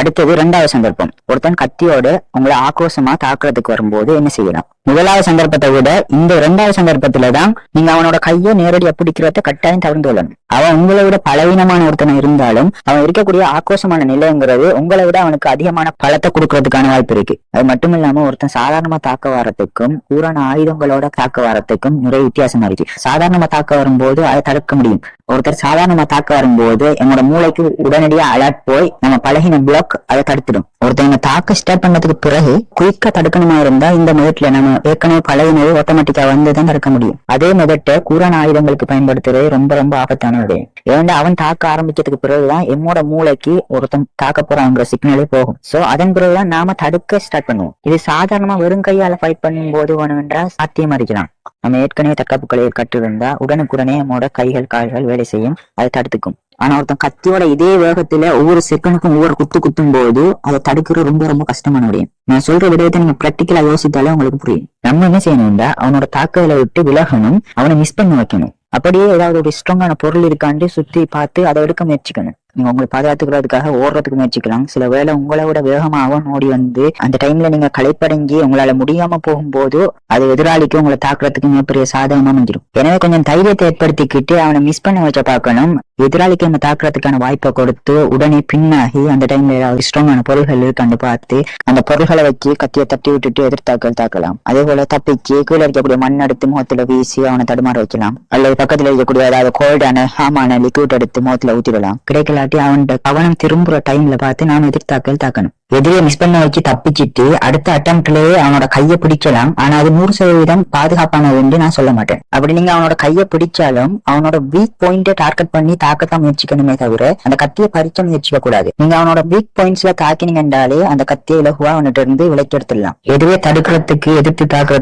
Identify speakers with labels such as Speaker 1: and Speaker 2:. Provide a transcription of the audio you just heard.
Speaker 1: அடுத்தது ரெண்டாவது சந்தர்ப்பம். ஒருத்தன் கத்தியோட உங்களை ஆக்ரோஷமா தாக்குறதுக்கு வரும்போது என்ன செய்யலாம்? முதலாவது சந்தர்ப்பத்தை விட இந்த இரண்டாவது சந்தர்ப்பத்துல தான் நீங்க அவனோட கையை நேரடியா பிடிக்கிறத கட்டாயம் தவிர்த்து கொள்ளணும். அவன் உங்களை விட பலவீனமான ஒருத்தனை இருந்தாலும் அவன் இருக்கக்கூடிய ஆக்ரோஷமான நிலைங்கிறது உங்களை விட அவனுக்கு அதிகமான பலத்தை கொடுக்கறதுக்கான வாய்ப்பு இருக்கு. அது மட்டும் இல்லாம ஒருத்தன் சாதாரணமா தாக்க வரத்துக்கும் பூரண ஆயுதங்களோட தாக்க வரத்துக்கும் நிறைய வித்தியாசம் இருக்கு சாதாரணமா தாக்க வரும்போது அதை தடுக்க முடியும். ஒருத்தர் சாதாரணமா தாக்க வரும்போது என்னோட மூளைக்கு உடனடியா அலர்ட் போய் நம்ம பழகின பிளாக் அதை தடுத்துடும். ஒருத்தவங்க தாக்க ஸ்டார்ட் பண்ணதுக்கு பிறகு குயிக்கா தடுக்கணுமா இருந்தா இந்த மெதட்ல நம்ம ஏற்கனவே பழகினது ஆட்டோமேட்டிக்கா வந்து தான் தடுக்க முடியும். அதே மெதட்டை கூறான ஆயுதங்களுக்கு பயன்படுத்துறது ரொம்ப ரொம்ப ஆபத்தானது. ஏன்னா அவன் தாக்க ஆரம்பிச்சதுக்கு பிறகுதான் என்னோட மூளைக்கு ஒருத்தன் தாக்க போறாங்கிற சிக்னலே போகும். சோ அதன் பிறகுதான் நாம தடுக்க ஸ்டார்ட் பண்ணுவோம். இது சாதாரணமா வெறும் கையால ஃபைட் பண்ணும் போது வேணுமென்றால் சாத்தியமா இருக்கலாம் நம்ம ஏற்கனவே தற்காப்பு கலையை கற்றிருந்தா உடனுக்குடனே நம்மோட கைகள் கால்கள் வேலை செய்யும். அதை தடுத்துக்கும். ஆனா ஒருத்தன் கத்தியோட இதே வேகத்துல ஒவ்வொரு செகண்டுக்கும் ஒவ்வொரு குத்து குத்தும் போது அதை தடுக்கிறது ரொம்ப ரொம்ப கஷ்டமான விடயம் நான் சொல்ற விடயத்தை நீங்க பிராக்டிக்கலா யோசித்தாலே உங்களுக்கு புரியும். நம்ம என்ன செய்யணும்டா அவனோட தாக்குதலை விட்டு விலகணும் அவனை மிஸ் பண்ண வைக்கணும். அப்படியே ஏதாவது ஒரு ஸ்ட்ராங்கான பொருள் இருக்காண்டு சுத்தி பார்த்து அதை எடுக்க முயற்சிக்கணும். நீங்க உங்களை பாதுகாத்துக்கிறதுக்காக ஓடுறதுக்கு முயற்சிக்கலாம். சில வேளை உங்களை விட வேகமா ஓடி வந்து அந்த டைம்ல நீங்க களைப்படைஞ்சி உங்களால முடியாம போகும்போது அது எதிராளிக்கு உங்களை தாக்குறதுக்கு மிகப்பெரிய சாதகமா அமைஞ்சிடும் எனவே கொஞ்சம் தைரியத்தை ஏற்படுத்திக்கிட்டு அவனை மிஸ் பண்ண வச்ச பார்க்கணும். எதிராளிக்கு நம்ம தாக்குறதுக்கான வாய்ப்பை கொடுத்து உடனே பின்னாகி அந்த டைம்ல ஏதாவது ஸ்ட்ராங்கான பொருள்கள் இருக்கான்னு பார்த்து அந்த பொருள்களை வச்சு கத்தியை தட்டி விட்டுட்டு எதிர்த்தாக்கள் தாக்கலாம். அதே போல தப்பிச்சு கீழே இருக்கக்கூடிய மண் எடுத்து முகத்துல வீசி அவனை தடுமாற வைக்கலாம். அல்லது பக்கத்துல இருக்கக்கூடிய ஏதாவது கோல்டான ஹாமான லிக்விட் எடுத்து முகத்துல ஊத்திடலாம். இல்லாட்டி அவனோட கவனம் திரும்புற டைம்ல பார்த்து நாம எதிர்த்தாக்கல் தாக்கணும். எதிரியை மிஸ் பண்ண வச்சு தப்பிச்சிட்டு அடுத்த அட்டம்ப்ட்லயே அவனோட கையை பிடிக்கலாம் ஆனா அது நூறு சதவீதம் பாதுகாப்பான என்று நான் சொல்ல மாட்டேன். அப்படி நீங்க அவனோட கையை பிடிச்சாலும் அவனோட வீக் பாயிண்ட டார்கெட் பண்ணி தாக்கத்தான் முயற்சிக்கணுமே தவிர அந்த கத்தியை பறிச்ச முயற்சிக்க கூடாது நீங்க அவனோட வீக் பாயிண்ட்ஸ்ல தாக்கினீங்கன்றாலே அந்த கத்தியை இலகுவா அவன்கிட்ட இருந்து விலக்கி எடுத்துடலாம். எதுவே தடுக்கிறதுக்கு எதிர்த்து தாக்குறது